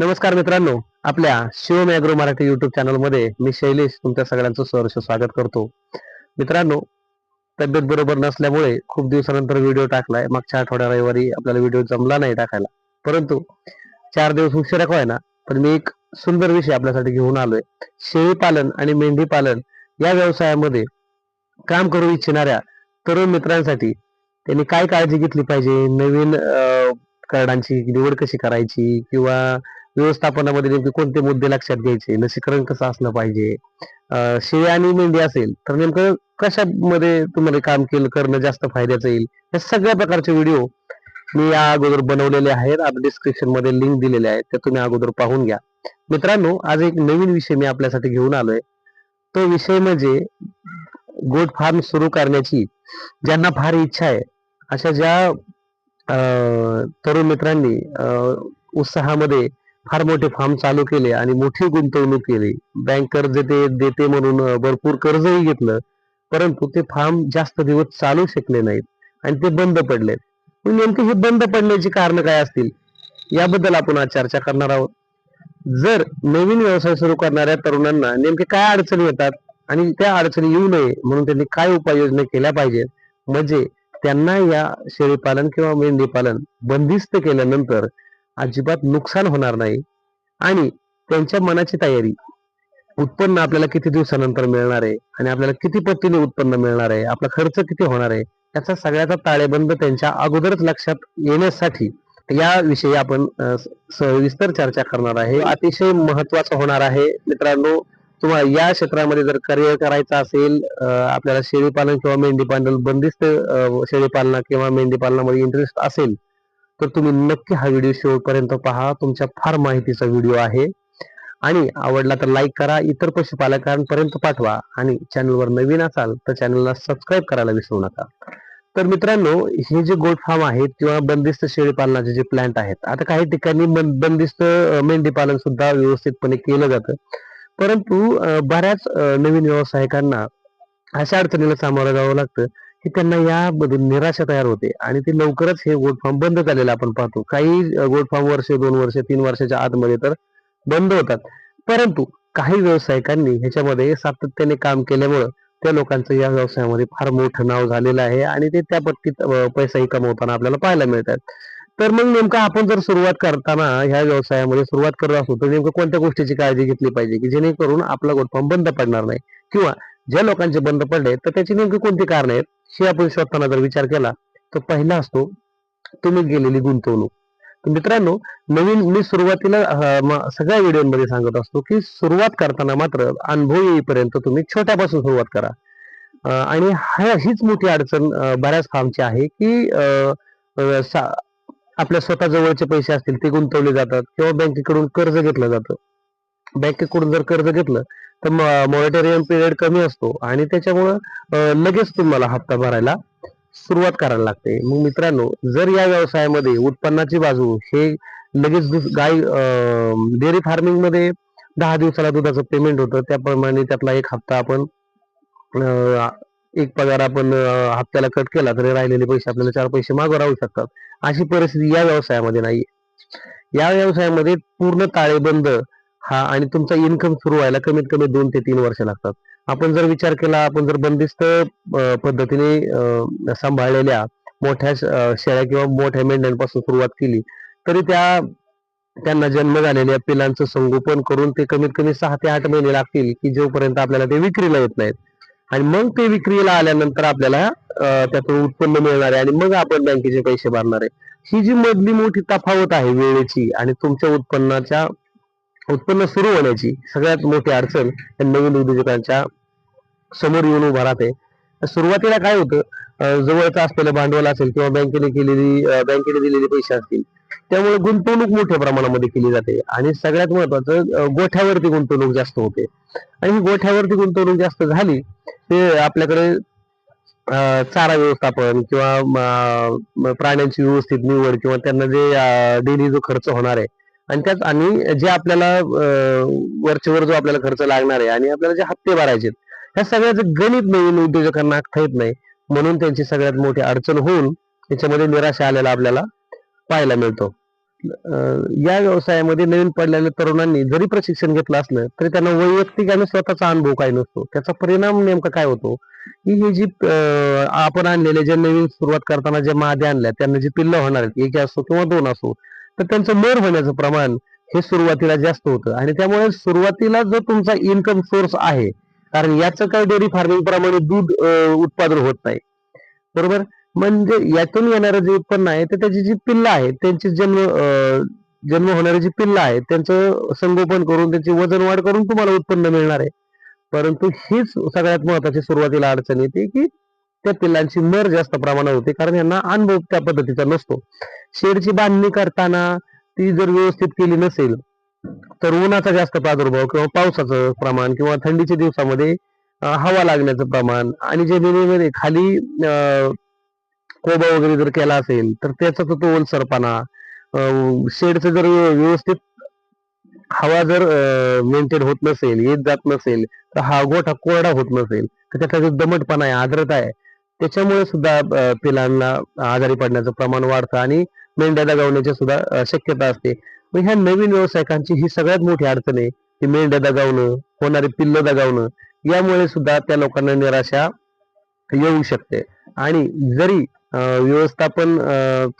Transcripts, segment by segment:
नमस्कार मित्रांनो आपल्या शिवम ॲग्रो मराठी युट्यूब चॅनलमध्ये मी शैलेश तुमच्या सगळ्यांचं सहर्ष स्वागत करतो. मित्रांनो तब्येत बरोबर नसल्यामुळे खूप दिवसानंतर व्हिडिओ टाकलाय. मागच्या आठवड्या रविवारी आपल्याला व्हिडिओ जमला नाही टाकायला. परंतु चार दिवस उशिरा का ना पण मी एक सुंदर विषय आपल्यासाठी घेऊन आलोय. शेळी पालन आणि मेंढी पालन या व्यवसायामध्ये काम करू इच्छिणाऱ्या तरुण मित्रांसाठी त्यांनी काय काळजी घेतली पाहिजे? नवीन अं, कार्डांची निवड कशी करायची? किंवा व्यवस्थापनामध्ये नेमके कोणते मुद्दे लक्षात घ्यायचे? लसीकरण कसं असलं पाहिजे? शेळी आणि मेंढी असेल तर नेमकं कशामध्ये तुम्हाला काम केलं करणं जास्त फायद्याचं येईल? या सगळ्या प्रकारचे व्हिडिओ मी या अगोदर बनवलेले आहेत. आता डिस्क्रिप्शनमध्ये लिंक दिलेले आहेत. ते तुम्ही अगोदर पाहून घ्या. मित्रांनो आज एक नवीन विषय मी आपल्यासाठी घेऊन आलोय. तो विषय म्हणजे गोट फार्म सुरू करण्याची ज्यांना फार इच्छा आहे अशा ज्या अं, तरुण मित्रांनी उत्साहामध्ये फार मोठे फार्म चालू केले आणि मोठी गुंतवणूक केली. बँक कर्ज देते म्हणून भरपूर कर्जही घेतलं. परंतु ते फार्म जास्त दिवस चालू शकले नाहीत आणि ते बंद पडले नेमके हे बंद पडण्याची कारण काय असतील? याबद्दल आपण आज चर्चा करणार आहोत. जर नवीन व्यवसाय सुरू करणाऱ्या तरुणांना नेमके काय अडचणी येतात आणि त्या अडचणी येऊ नये म्हणून त्यांनी काय उपाययोजना केल्या पाहिजेत? म्हणजे त्यांना या शेळीपालन किंवा मेंढी पालन बंदिस्त केल्यानंतर अजिबात नुकसान होणार नाही. आणि त्यांच्या मनाची तयारी. उत्पन्न आपल्याला किती दिवसानंतर मिळणार आहे? आणि आपल्याला किती पटीने उत्पन्न मिळणार आहे? आपला खर्च किती होणार आहे? याचा सगळ्याचा ताळेबंद त्यांच्या अगोदरच लक्षात येण्यासाठी याविषयी आपण सविस्तर चर्चा करणार आहे. अतिशय महत्वाचं होणार आहे. मित्रांनो तुम्हाला या क्षेत्रामध्ये जर करिअर करायचं असेल आपल्याला शेळीपालन किंवा मेंढीपालन बंदिस्त अ, शेळीपालना किंवा मेंढीपालनामध्ये इंटरेस्ट असेल तर तुम्ही नक्की हा व्हिडिओ शेवटपर्यंत पहा. तुमच्या फार माहितीचा व्हिडिओ आहे. आणि आवडला तर लाईक करा इतर पशुपालकांपर्यंत पाठवा. आणि चॅनलवर नवीन असाल तर चॅनलला सबस्क्राईब करायला विसरू नका. तर मित्रांनो हे जे गोट फार्म आहेत किंवा बंदिस्त शेळी पालनाचे जे प्लांट आहेत आता काही ठिकाणी बंदिस्त मेंढी पालन सुद्धा व्यवस्थितपणे केलं जातं. परंतु बऱ्याच नवीन व्यावसायिकांना अशा अडचणीला सामोरं जावं लागतं. की त्यांना यामध्ये निराशा तयार होते. आणि ते लवकरच हे गोट फॉर्म बंद झालेलं आपण पाहतो. काही गोट फॉर्म वर्ष दोन वर्ष तीन वर्षाच्या आतमध्ये तर बंद होतात. परंतु काही व्यावसायिकांनी ह्याच्यामध्ये सातत्याने काम केल्यामुळं त्या लोकांचं या व्यवसायामध्ये फार मोठं नाव झालेलं आहे आणि ते त्या पट्टीत पैसाही कमवताना आपल्याला पाहायला मिळतात. तर मग नेमकं आपण जर सुरुवात करताना ह्या व्यवसायामध्ये सुरुवात करत असू तर नेमकं कोणत्या गोष्टीची काळजी घेतली पाहिजे? की जेणेकरून आपला गोटफार्म बंद पडणार नाही? किंवा ज्या लोकांचे बंद पडले तर त्याची नेमकी कोणती कारण आहेत? हे आपण शोधताना जर विचार केला तर पहिला असतो तुम्ही गेलेली गुंतवणूक. तर मित्रांनो नवीन मी सुरुवातीला सगळ्या व्हिडिओमध्ये सांगत असतो की सुरुवात करताना मात्र अनुभव येईपर्यंत तुम्ही छोट्यापासून सुरुवात करा. आणि हा- हीच मोठी अडचण बऱ्याच फार्मची आहे की अं, आपल्या स्वतः जवळचे पैसे असतील ते गुंतवले जातात किंवा बँकेकडून कर्ज घेतलं जातं. बँकेकडून जर कर्ज घेतलं तर मॉनिटरियम पिरियड कमी असतो आणि त्याच्यामुळं लगेच तुम्हाला हप्ता भरायला सुरुवात करायला लागते. मग मित्रांनो जर या व्यवसायामध्ये उत्पन्नाची बाजू हे लगेच गाय डेअरी फार्मिंगमध्ये दहा दिवसाला दुधाचं पेमेंट होतं त्याप्रमाणे त्यातला एक हप्ता आपण एक पगार आपण हप्त्याला कट केला तरी राहिलेले पैसे आपल्याला चार पैसे मागं राहू शकतात. अशी परिस्थिती या व्यवसायामध्ये नाही या व्यवसायामध्ये पूर्ण ताळेबंद हा आणि तुमचा इन्कम सुरू व्हायला कमीत कमी दोन ते तीन वर्ष लागतात. आपण जर विचार केला आपण जर बंदिस्त पद्धतीने सांभाळलेल्या मोठ्या शेळ्या किंवा मोठ्या मेंढ्यांपासून सुरुवात केली तरी त्या त्यांना जन्म झालेल्या पिलांचं संगोपन करून ते कमीत कमी सहा ते आठ महिने लागतील की जोपर्यंत आपल्याला ते विक्रीला येत नाहीत. आणि मग ते विक्रीला आल्यानंतर आपल्याला त्यातून उत्पन्न मिळणार आहे आणि मग आपण बँकेचे पैसे भरणार आहे. ही जी मधली मोठी तफावत आहे वेळेची आणि तुमच्या उत्पन्नाच्या उत्पन्न सुरू होण्याची सगळ्यात मोठी अडचण या नवीन उद्योजकांच्या समोर येऊन उभा राहते. सुरुवातीला काय होतं? जवळचं असलेलं भांडवल असेल किंवा बँकेने केलेली बँकेने दिलेले पैसे असतील त्यामुळे गुंतवणूक मोठ्या प्रमाणामध्ये केली जाते आणि सगळ्यात महत्वाचं गोठ्यावरती गुंतवणूक जास्त होते. आणि ही गोठ्यावरती गुंतवणूक जास्त झाली ते आपल्याकडे चारा व्यवस्थापन किंवा प्राण्यांची व्यवस्थित निवड किंवा त्यांना जे डेली जो खर्च होणार आहे आणि त्यात आणि जे आपल्याला अं, वरचेवर जो आपल्याला खर्च लागणार आहे आणि आपल्याला जे हप्ते भरायचे ह्या सगळ्याचं गणित नवीन उद्योजकांना आखता येत नाही म्हणून त्यांची सगळ्यात मोठी अडचण होऊन त्याच्यामध्ये निराशा आलेला आपल्याला पाहायला मिळतो. अं, या व्यवसायामध्ये नवीन पडलेल्या तरुणांनी जरी प्रशिक्षण घेतलं असलं तरी त्यांना वैयक्तिक आणि स्वतःचा अनुभव काय नसतो? त्याचा परिणाम नेमका काय होतो? की हे जी अं, आपण आणलेले जे नवीन सुरुवात करताना जे मादे आणल्या त्यांना जी पिल्लं होणार आहेत एक असो किंवा दोन असो तर त्यांचं मर होण्याचं प्रमाण हे सुरुवातीला जास्त होतं. आणि त्यामुळे सुरुवातीला जो तुमचा इन्कम सोर्स आहे कारण याचं काय डेअरी फार्मिंग प्रमाणे दूध उत्पादन होत नाही. बरोबर? म्हणजे यातून येणारं जे उत्पन्न आहे ते त्याची जी पिल्लं आहेत त्यांची जन्म अं, जन्म होणारी जी पिल्लं आहेत त्यांचं संगोपन करून त्यांची वजन वाढ करून तुम्हाला उत्पन्न मिळणार आहे. परंतु हीच सगळ्यात महत्वाची सुरुवातीला अडचण येते की त्या पिल्लांची मर जास्त प्रमाणात होते कारण यांना अनुभव त्या पद्धतीचा नसतो. शेडची बांधणी करताना ती जर व्यवस्थित केली नसेल तर उन्हाचा जास्त प्रादुर्भाव किंवा पावसाचं प्रमाण किंवा थंडीच्या दिवसामध्ये हवा लागण्याचं प्रमाण आणि जमिनीमध्ये खाली अं, कोबा वगैरे जर केला असेल तर त्याचा तो तो ओलसरपणा शेडचं जर व्यवस्थित हवा जर मेंटेन होत नसेल येत जात नसेल तर हा गोठा कोरडा होत नसेल तर त्याचा जो दमटपणा आहे आर्द्रता आहे त्याच्यामुळे सुद्धा पिलांना आजारी पडण्याचं प्रमाण वाढतं आणि मेंढ्या दगावण्याची सुद्धा शक्यता असते. मग ह्या नवीन व्यावसायिकांची ही सगळ्यात मोठी अडचण आहे की मेंढ्या दगावणं होणारी पिल्लं दगावणं यामुळे सुद्धा त्या लोकांना निराशा येऊ शकते. आणि जरी अं, व्यवस्थापन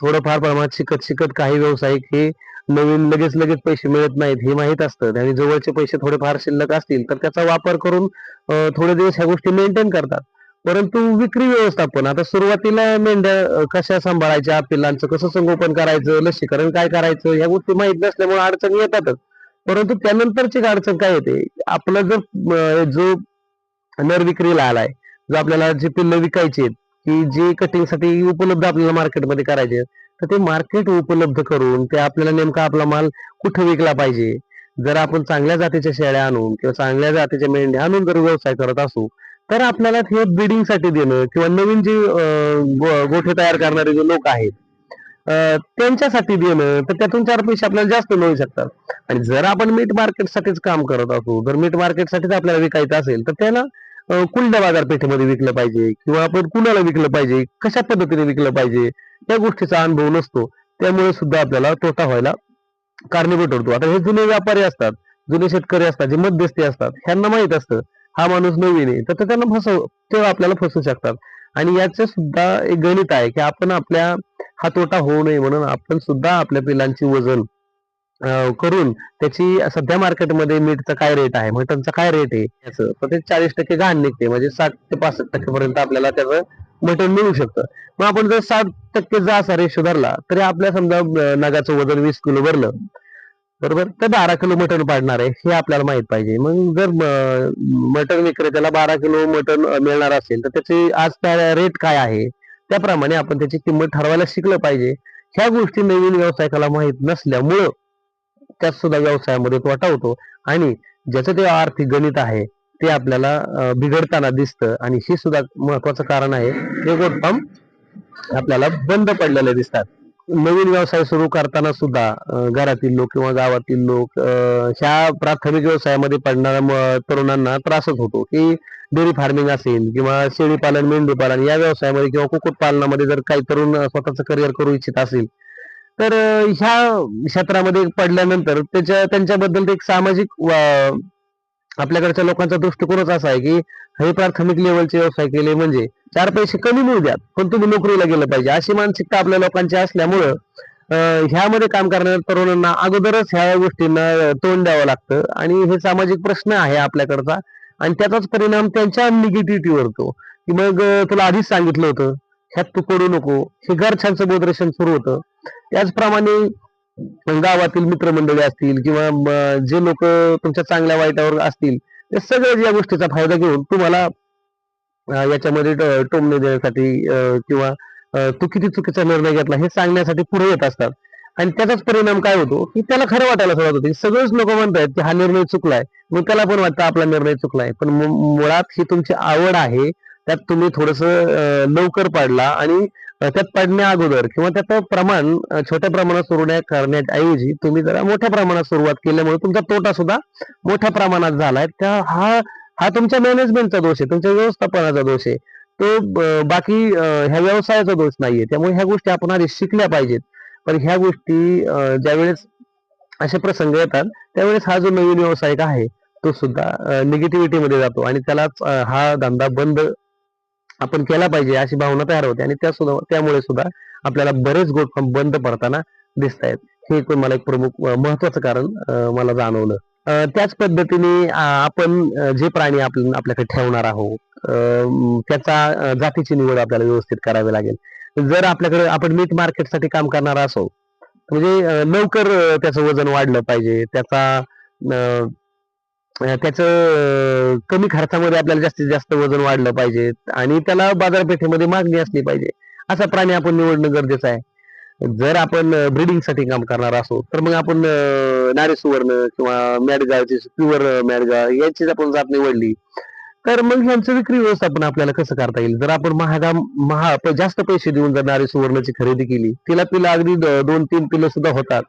थोडंफार प्रमाणात शिकत शिकत काही व्यावसायिक हे नवीन लगेच लगेच पैसे मिळत नाहीत हे माहीत असतं. आणि जवळचे पैसे थोडेफार शिल्लक असतील तर त्याचा वापर करून अं, थोडे दिवस ह्या गोष्टी मेंटेन करतात. परंतु विक्री व्यवस्थापन आता सुरुवातीला मेंढ्या कशा सांभाळायच्या पिल्लांचं कसं संगोपन करायचं लसीकरण काय करायचं या गोष्टी माहीत नसल्यामुळे अडचणी येतातच. परंतु त्यानंतरची एक अडचण काय येते? आपला जर जो नर विक्रीला आलाय जो आपल्याला जे पिल्लं विकायचे की जे कटिंगसाठी उपलब्ध आपल्याला मार्केटमध्ये करायचे तर ते मार्केट उपलब्ध करून ते आपल्याला नेमका आपला माल कुठे विकला पाहिजे? जर आपण चांगल्या जातीच्या शेळ्या आणून किंवा चांगल्या जातीच्या मेंढ्या आणून जर व्यवसाय करत असू तर आपल्याला हे ब्रीडिंगसाठी देणं किंवा नवीन जे गोठे तयार करणारे जे लोक आहेत त्यांच्यासाठी देणं तर त्यातून चार पैसे आपल्याला जास्त मिळू शकतात. आणि जर आपण मीट मार्केटसाठीच काम करत असू जर मीट मार्केटसाठीच आपल्याला विकायचं असेल तर त्याला अं, बाजारपेठेमध्ये विकलं पाहिजे किंवा आपण कुणाला विकलं पाहिजे कशा पद्धतीने विकलं पाहिजे या गोष्टीचा अनुभव नसतो. त्यामुळे सुद्धा आपल्याला तोटा व्हायला कारणीभूत ठरतो. आता हे जुने व्यापारी असतात जुने शेतकरी असतात जे मध्यस्थी असतात ह्यांना माहीत असतं हा माणूस नवीन आहे. तर ते त्यांना फसव ते आपल्याला फसू शकतात. आणि याचं सुद्धा एक गणित आहे की आपण आपल्या हा तोटा होऊ नये म्हणून आपण सुद्धा आपल्या पिलांची वजन करून त्याची सध्या मार्केटमध्ये मीठचा काय रेट आहे मटनचा काय रेट आहे याचं तर ते चाळीस टक्के घाण निघते. म्हणजे साठ ते पासष्ट टक्केपर्यंत आपल्याला त्याचं मटन मिळू शकतं. मग आपण जर साठ टक्के जर असा रेशो धरला तरी आपल्या समजा नगाचं वजन वीस किलो भरलं बरोबर? तर बारा किलो मटण पाडणार आहे हे आपल्याला माहीत पाहिजे. मग जर मटण विक्रेत्याला बारा किलो मटण मिळणार असेल तर त्याची आज त्या रेट काय आहे? त्याप्रमाणे आपण त्याची किंमत ठरवायला शिकलं पाहिजे. ह्या गोष्टी नवीन व्यावसायिकाला माहीत नसल्यामुळं त्यात सुद्धा व्यवसायामध्ये तोटा होतो. आणि ज्याचं ते आर्थिक गणित आहे ते आपल्याला बिघडताना दिसतं. आणि हे सुद्धा महत्वाचं कारण आहे. ते गोटफार्म आपल्याला बंद पडलेले दिसतात. नवीन व्यवसाय सुरू करताना सुद्धा घरातील लोक किंवा गावातील लोक ह्या प्राथमिक व्यवसायामध्ये पडणाऱ्या तरुणांना त्रासच होतो की डेअरी फार्मिंग असेल किंवा शेळी पालन मेंढी पालन या व्यवसायामध्ये किंवा कुक्कुट पालनामध्ये जर काही तरुण स्वतःचं करिअर करू इच्छित असेल तर ह्या क्षेत्रामध्ये पडल्यानंतर त्याच्या त्यांच्याबद्दल एक सामाजिक वा- आपल्याकडच्या लोकांचा दृष्टिकोनच असा आहे की हे प्राथमिक लेवलचे व्यवसाय केले म्हणजे चार पैसे कमी मिळू द्यात पण तुम्ही नोकरीला गेलं पाहिजे. अशी मानसिकता आपल्या लोकांची असल्यामुळं ह्यामध्ये काम करणाऱ्या तरुणांना अगोदरच ह्या गोष्टींना तोंड द्यावं लागतं. आणि हे सामाजिक प्रश्न आहे आपल्याकडचा. आणि त्याचाच परिणाम त्यांच्या निगेटिव्हिटीवर होतो. की मग तुला आधीच सांगितलं होतं ह्यात तू पडू नको. हे घरच्यांचं बोधरेशन सुरू होतं. त्याचप्रमाणे गावातील मित्रमंडळी असतील किंवा जे लोक तुमच्या चांगल्या वाईटावर असतील ते सगळे या गोष्टीचा फायदा घेऊन तुम्हाला याच्यामध्ये टोमणे देण्यासाठी किंवा तू किती चुकीचा निर्णय घेतला हे सांगण्यासाठी पुढे येत असतात. आणि त्याचाच परिणाम काय होतो की त्याला खरं वाटायला सुरुवात होते. सगळेच लोक म्हणतात की हा निर्णय चुकलाय. मग त्याला पण वाटतं आपला निर्णय चुकलाय. पण मुळात ही तुमची आवड आहे. त्यात तुम्ही थोडस लवकर पाडला आणि त्यात पडण्या अगोदर किंवा त्याचं प्रमाण छोट्या प्रमाणात सुरू करण्याऐवजी तुम्ही जरा मोठ्या प्रमाणात सुरुवात केल्यामुळे तुमचा तोटा सुद्धा मोठ्या प्रमाणात झालाय. त्या हा हा तुमच्या मॅनेजमेंटचा दोष आहे तुमच्या व्यवस्थापनाचा दोष आहे. तो बाकी ह्या व्यवसायाचा दोष नाहीये. त्यामुळे ह्या गोष्टी आपण आधी शिकल्या पाहिजेत. पण ह्या गोष्टी ज्यावेळेस असे प्रसंग येतात त्यावेळेस हा जो नवीन व्यावसायिक आहे तो सुद्धा निगेटिव्हिटीमध्ये जातो आणि त्यालाच हा धंदा बंद आपण केला पाहिजे अशी भावना तयार होते आणि त्या सुद्धा त्यामुळे सुद्धा आपल्याला बरेच गोट फार्म बंद पडताना दिसत आहेत हे एक मला एक प्रमुख महत्वाचं कारण मला जाणवलं. त्याच पद्धतीने आपण जे प्राणी आपण आपल्याकडे ठेवणार आहोत त्याचा जातीची निवड आपल्याला व्यवस्थित करावी लागेल. जर आपल्याकडे आपण मीट मार्केटसाठी काम करणार असो म्हणजे लवकर त्याचं वजन वाढलं पाहिजे त्याचा त्याचं कमी खर्चामध्ये आपल्याला जास्तीत जास्त वजन वाढलं पाहिजे आणि त्याला बाजारपेठेमध्ये मागणी असली पाहिजे. असा प्राणी आपण निवडणं गरजेचं आहे. जर आपण ब्रिडिंगसाठी काम करणार असो तर मग आपण नारे सुवर्ण किंवा मॅडगावची प्युअर मॅडगाळ याचीच आपण जात निवडली तर मग ह्यांचं विक्री व्यवस्थापन आपल्याला कसं करता येईल? जर आपण महागा महा जास्त पैसे देऊन जर नारे सुवर्णची खरेदी केली तिला पिलं अगदी दोन तीन पिलं सुद्धा होतात.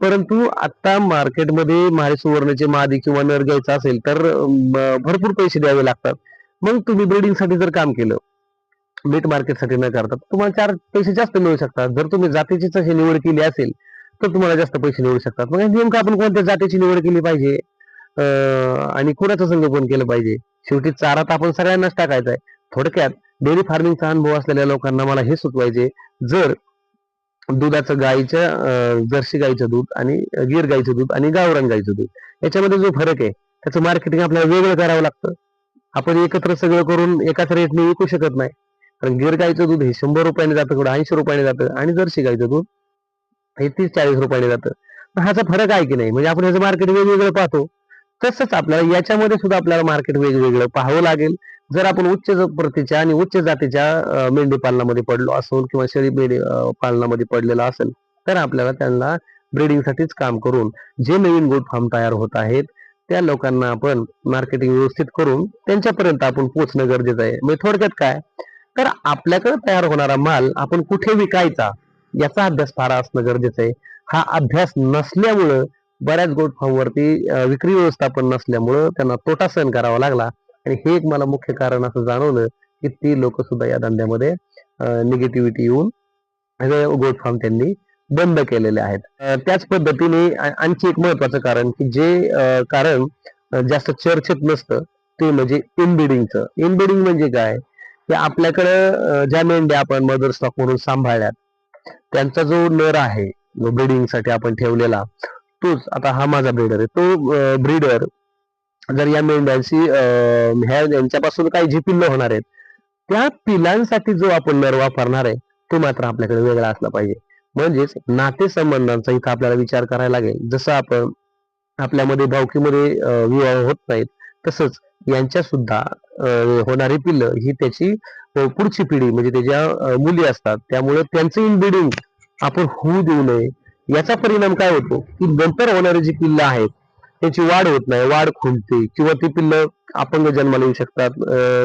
परंतु आता मार्केटमध्ये मारे सुवर्णाचे मादी किंवा नर घ्यायचा असेल तर भरपूर पैसे द्यावे लागतात. मग तुम्ही ब्रिडिंगसाठी जर काम केलं मीट मार्केटसाठी न करता तुम्हाला चार पैसे जास्त मिळू शकतात. जर तुम्ही जातीचीच अशी निवड केली असेल तर तुम्हाला जास्त पैसे मिळू शकतात. मग नेमकं आपण कोणत्या जातीची निवड केली पाहिजे? आणि कुणाचं संगोपन केलं पाहिजे? शेवटी चारा तर आपण सगळ्यांनाच टाकायचा आहे थोडक्यात डेअरी फार्मिंगचा अनुभव असलेल्या लोकांना मला हे सुचवायचे जर दुधाचं गाईचं जर्सी गाईचं दूध आणि गिर गाईचं दूध आणि गावरान गाईचं दूध. याच्यामध्ये जो फरक आहे त्याचं मार्केटिंग आपल्याला वेगळं करावं लागतं. आपण एकत्र सगळं करून एकाच रेटने विकू शकत नाही. कारण गिर गाईचं दूध हे शंभर रुपयाने जातं कुठं ऐंशी रुपयाने जातं आणि जर्सी गाईचं दूध हे तीस चाळीस रुपयाने जातं. पण ह्याचा फरक आहे की नाही? म्हणजे आपण ह्याचं मार्केट वेगवेगळं पाहतो. तसंच आपल्याला याच्यामध्ये सुद्धा आपल्याला मार्केट वेगवेगळं पाहावं लागेल. जर आपण उच्च प्रतीच्या आणि उच्च जातीच्या मेंढी पालनामध्ये पडलो असून किंवा शेळी मेंढी पालनामध्ये पडलेला असेल तर आपल्याला त्यांना ब्रिडिंगसाठीच काम करून जे नवीन गोट फार्म तयार होत आहेत त्या लोकांना आपण मार्केटिंग व्यवस्थित करून त्यांच्यापर्यंत आपण पोहोचणं गरजेचं आहे. म्हणजे थोडक्यात काय? तर आपल्याकडे तयार होणारा माल आपण कुठे विकायचा याचा अभ्यास फार असणं गरजेचं आहे. हा अभ्यास नसल्यामुळं बऱ्याच गोट फार्मवरती विक्री व्यवस्थापन नसल्यामुळं त्यांना तोटा सहन करावा लागला. आणि हे एक मला मुख्य कारण असं जाणवलं की ती लोक सुद्धा या धंद्यामध्ये निगेटिव्हिटी येऊन गोड गोट फार्म त्यांनी बंद केलेले आहेत. त्याच पद्धतीने आणखी एक महत्वाचं कारण की जे कारण जास्त चर्चेत नसतं ते म्हणजे इनबिडिंगचं इनबिडिंग म्हणजे काय? की आपल्याकडं ज्या मेंढ्या आपण मदर स्टॉक म्हणून सांभाळल्यात त्यांचा जो नर आहे ब्रिडिंगसाठी आपण ठेवलेला तोच आता हा माझा ब्रीडर आहे. तो ब्रीडर जर या मेंढ्यांशी अं, ह्या यांच्यापासून काही जी पिल्लं होणार आहेत त्या पिलांसाठी जो आपण नर वापरणार आहे तो मात्र आपल्याकडे वेगळा असला पाहिजे. म्हणजेच नातेसंबंधांचा इथं आपल्याला विचार करायला लागेल. जसं आपण आपल्यामध्ये भावकीमध्ये विवाह होत नाहीत तसंच यांच्या सुद्धा अं, होणारी पिल्लं ही त्याची पुढची पिढी म्हणजे त्याच्या मुली असतात त्यामुळे त्यांचं इनब्रिडिंग आपण होऊ देऊ नये. याचा परिणाम काय होतो? की नंतर होणारी जी पिल्लं आहेत त्याची वाढ होत नाही वाढ खुंटते किंवा ती पिल्लं अपंग जन्माला येऊ शकतात.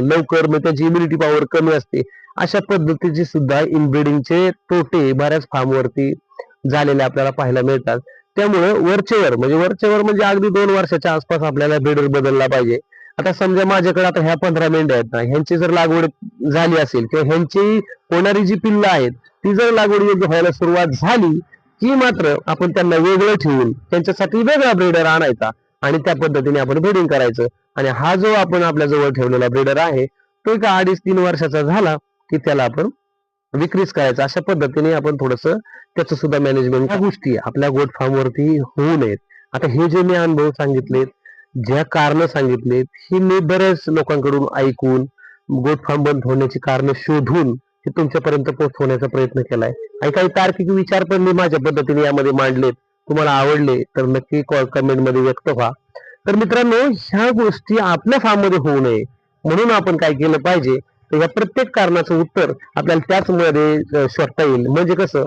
लवकर मग त्याची इम्युनिटी पॉवर कमी असते. अशा पद्धतीचे सुद्धा इनब्रिडिंगचे तोटे बऱ्याच फार्मवरती झालेले आपल्याला पाहायला मिळतात. त्यामुळे वरचेवर म्हणजे वरचेवर म्हणजे अगदी दोन वर्षाच्या आसपास आपल्याला ब्रीडर बदलला पाहिजे. आता समजा माझ्याकडे आता ह्या पंधरा मेंढ्या आहेत ना ह्यांची जर लागवड झाली असेल किंवा ह्यांची होणारी जी पिल्लं आहेत ती जर लागवड योग्य व्हायला सुरुवात झाली ती मात्र आपण त्यांना वेगळं ठेवून त्यांच्यासाठी वेगळा ब्रेडर आणायचा आणि त्या पद्धतीने आपण ब्रीडिंग करायचं. आणि हा जो आपण आपल्या जवळ ठेवलेला ब्रेडर आहे तो एका अडीच तीन वर्षाचा झाला की त्याला आपण विक्रीच करायचा. अशा पद्धतीने आपण थोडस त्याचं सुद्धा मॅनेजमेंट ह्या गोष्टी आपल्या गोट फार्म वरती होऊ नयेत. आता हे जे मी अनुभव सांगितलेत ज्या कारण सांगितलेत ही मी बऱ्याच लोकांकडून ऐकून गोट फार्म बंद होण्याची कारण शोधून हे तुमच्यापर्यंत पोहोचवण्याचा प्रयत्न केलाय. आणि काही तार्किक विचार पण मी माझ्या पद्धतीने यामध्ये मांडलेत. तुम्हाला आवडले तर नक्की कॉलमध्ये व्यक्त व्हा. तर मित्रांनो ह्या गोष्टी आपल्या फार्ममध्ये होऊ नये. म्हणून आपण काय केलं पाहिजे तर या प्रत्येक कारणाचं उत्तर आपल्याला त्याच मध्ये शोधता येईल. म्हणजे कसं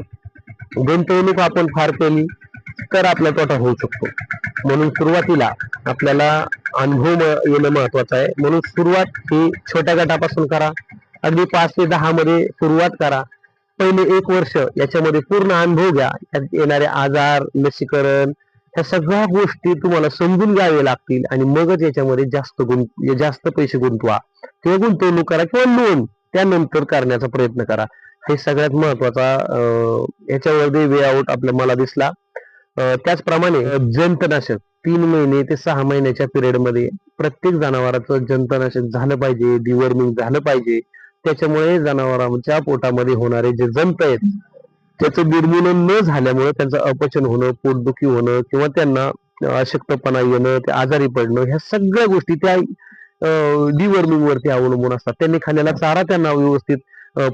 गुंतवणूक आपण फार केली तर आपला तोटा होऊ शकतो. म्हणून सुरुवातीला आपल्याला अनुभव येणं महत्वाचं आहे. म्हणून सुरुवात ही छोट्या गटापासून करा. अगदी पाच ते दहा मध्ये सुरुवात करा. पहिले एक वर्ष याच्यामध्ये पूर्ण अनुभव घ्या. यात येणारे आजार लसीकरण ह्या सगळ्या गोष्टी तुम्हाला समजून घ्यावे लागतील आणि मगच याच्यामध्ये जास्त गुंत जास्त पैसे गुंतवा. किंवा गुंतवणूक करा किंवा लोन त्यानंतर करण्याचा प्रयत्न करा. हे सगळ्यात महत्त्वाचा अं, याच्यावरती वे आउट आपल्या मला दिसला. त्याचप्रमाणे जंतनाशक तीन महिने ते सहा महिन्याच्या पिरियडमध्ये प्रत्येक जनावराचं जंतनाशक झालं पाहिजे डिवर्मिंग झालं पाहिजे. त्याच्यामुळे जनावरांच्या पोटामध्ये होणारे जे जंत आहेत त्याचं निर्मूलन न झाल्यामुळे त्यांचं अपचन होणं पोटदुखी होणं किंवा त्यांना अशक्तपणा येणं ते आजारी पडणं ह्या सगळ्या गोष्टी त्या डिवर्मिंग वरती अवलंबून असतात. त्यांनी खाल्लेला चारा त्यांना व्यवस्थित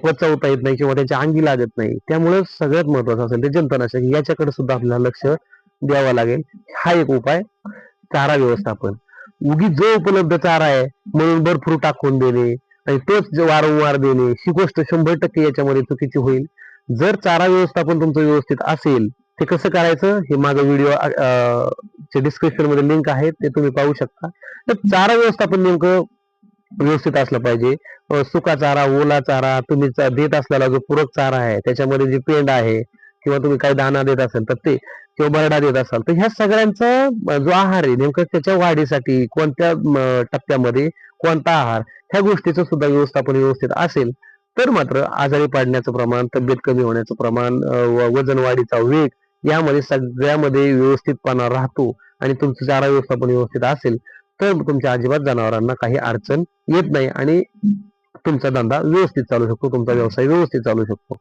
पचवता येत नाही किंवा त्यांच्या अंगी लागत नाही. त्यामुळे सगळ्यात महत्वाचं असेल ते जंतनाशक. याच्याकडे सुद्धा आपल्याला लक्ष द्यावं लागेल. हा एक उपाय. चारा व्यवस्थापन. उगी जो उपलब्ध चारा आहे म्हणून भरपूर टाकून देणे. आणि तोच वारंवार देणे ही गोष्ट शंभर टक्के याच्यामध्ये चुकीची होईल. जर चारा व्यवस्थापन तुमचं व्यवस्थित असेल ते कसं करायचं हे माझा व्हिडिओ चे डिस्क्रिप्शनमध्ये लिंक आहे ते तुम्ही पाहू शकता. तर चारा व्यवस्थापन नेमकं व्यवस्थित असलं पाहिजे. सुका चारा ओला चारा तुम्ही देत असलेला जो पूरक चारा आहे त्याच्यामध्ये जे पेंड आहे किंवा तुम्ही काही दाना देत असाल तर ते किंवा बरडा देत असाल तर ह्या सगळ्यांचा जो आहार आहे नेमकं त्याच्या वाढीसाठी कोणत्या टप्प्यामध्ये कोणता आहार ह्या गोष्टीचं सुद्धा व्यवस्थापन व्यवस्थित असेल तर मात्र आजारी पाडण्याचं प्रमाण तब्येत कमी होण्याचं प्रमाण व- वजन वाढीचा वेग यामध्ये सगळ्यामध्ये व्यवस्थितपणा राहतो आणि तुमचं चारा व्यवस्थापन व्यवस्थित असेल तर तुमच्या अजिबात जनावरांना काही अडचण येत नाही आणि तुमचा धंदा व्यवस्थित चालू शकतो तुमचा व्यवसाय व्यवस्थित चालू शकतो.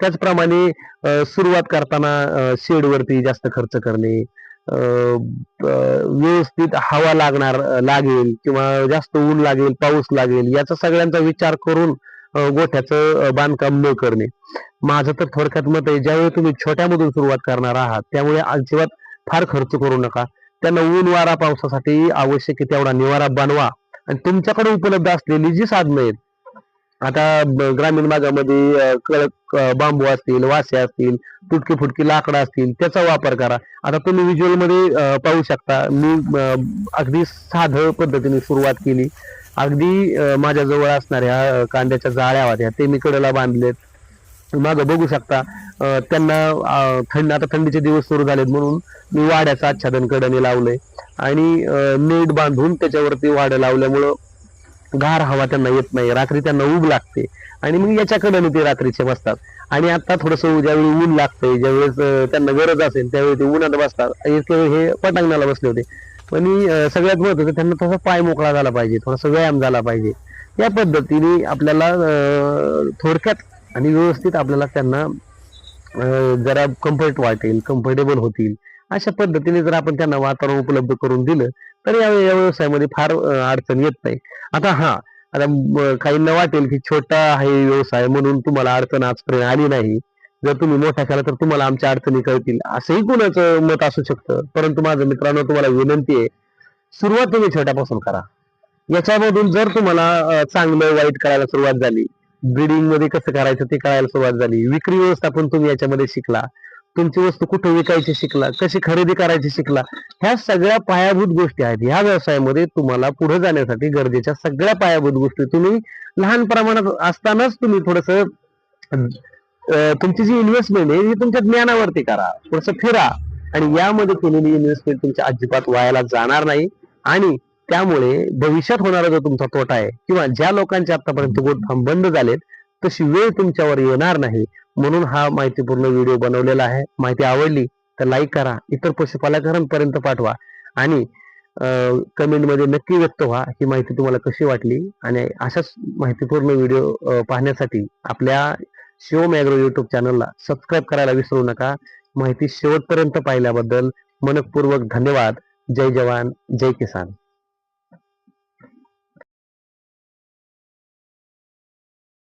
त्याचप्रमाणे सुरुवात करताना शेडवरती जास्त खर्च करणे व्यवस्थित हवा लागणार लागेल किंवा जास्त ऊन लागेल पाऊस लागेल याचा सगळ्यांचा विचार करून गोठ्याचं बांधकाम न करणे. माझं तर थोडक्यात मत आहे ज्यावेळी तुम्ही छोट्यामधून सुरुवात करणार आहात त्यामुळे अजिबात फार खर्च करू नका. त्यांना ऊन वारा पावसासाठी आवश्यक आहे तेवढा निवारा बनवा. आणि तुमच्याकडे उपलब्ध असलेली जी साधनं आहेत आता ग्रामीण भागामध्ये कडक बांबू असतील वासे असतील तुटकी फुटकी लाकडं असतील त्याचा वापर करा. आता तुम्ही व्हिज्युअलमध्ये पाहू शकता. मी अगदी साधं पद्धतीने सुरुवात केली. अगदी माझ्याजवळ असणाऱ्या कांद्याच्या जाळ्या होत्या ते मी कडेला बांधलेत. मागं बघू शकता त्यांना थंड आता थंडीचे दिवस सुरू झालेत म्हणून मी वाड्याचं आच्छादन कडने लावलंय. आणि नेट बांधून त्याच्यावरती वाड्या लावल्यामुळं गार हवा त्यांना येत नाही रात्री त्यांना ऊब लागते. आणि मग याच्याकडनं ते रात्रीचे बसतात. आणि आता थोडस ज्यावेळी ऊन लागतंय ज्यावेळेस त्यांना गरज असेल त्यावेळी ते उन्हात बसतात. एक हे पटांगणाला बसले होते. पण सगळ्यात महत्वाचं त्यांना थोडासा पाय मोकळा झाला पाहिजे थोडासा व्यायाम झाला पाहिजे. या पद्धतीने आपल्याला थोडक्यात आणि व्यवस्थित आपल्याला त्यांना जरा कम्फर्ट वाटेल कम्फर्टेबल होतील. अशा पद्धतीने जर आपण त्यांना वातावरण उपलब्ध करून दिलं तर या व्यवसायामध्ये फार अडचण येत नाही. आता हा आता काहींना वाटेल की छोटा आहे व्यवसाय म्हणून तुम्हाला अडचण आजपर्यंत आली नाही. जर तुम्ही मोठा केला तर तुम्हाला आमच्या अडचणी कळतील. असंही कुणाचं मत असू शकतं. परंतु माझं मित्रांनो तुम्हाला विनंती आहे सुरुवात तुम्ही छोट्यापासून करा. याच्यामधून जर तुम्हाला चांगलं वाईट करायला सुरुवात झाली ब्रिडिंगमध्ये कसं करायचं ते करायला सुरुवात झाली विक्री व्यवस्थापन तुम्ही याच्यामध्ये शिकला तुमची वस्तू कुठं विकायची शिकला कशी खरेदी करायची शिकला ह्या सगळ्या पायाभूत गोष्टी आहेत. ह्या व्यवसायामध्ये तुम्हाला पुढे जाण्यासाठी गरजेच्या सगळ्या पायाभूत गोष्टी तुम्ही लहान प्रमाणात असतानाच तुम्ही थोडस तुमची जी इन्व्हेस्टमेंट आहे ही तुमच्या ज्ञानावरती करा. थोडस फिरा. आणि यामध्ये केलेली इन्व्हेस्टमेंट तुमच्या अजिबात वायाला जाणार नाही. आणि त्यामुळे भविष्यात होणारा जो तुमचा तोटा आहे किंवा ज्या लोकांचे आतापर्यंत गोट बंद झालेत तशी वेळ तुमच्यावर येणार नाही? म्हणून हा माहितीपूर्ण व्हिडिओ बनवलेला आहे. माहिती आवडली तर लाईक करा. इतर पशुपालकांपर्यंत पाठवा. आणि कमेंटमध्ये नक्की व्यक्त व्हा. ही माहिती तुम्हाला कशी वाटली? आणि अशाच माहितीपूर्ण व्हिडिओ पाहण्यासाठी आपल्या शिवम ॲग्रो यूट्यूब चॅनलला सबस्क्राईब करायला विसरू नका. माहिती शेवटपर्यंत पाहिल्याबद्दल मनपूर्वक धन्यवाद. जय जवान. जय किसान.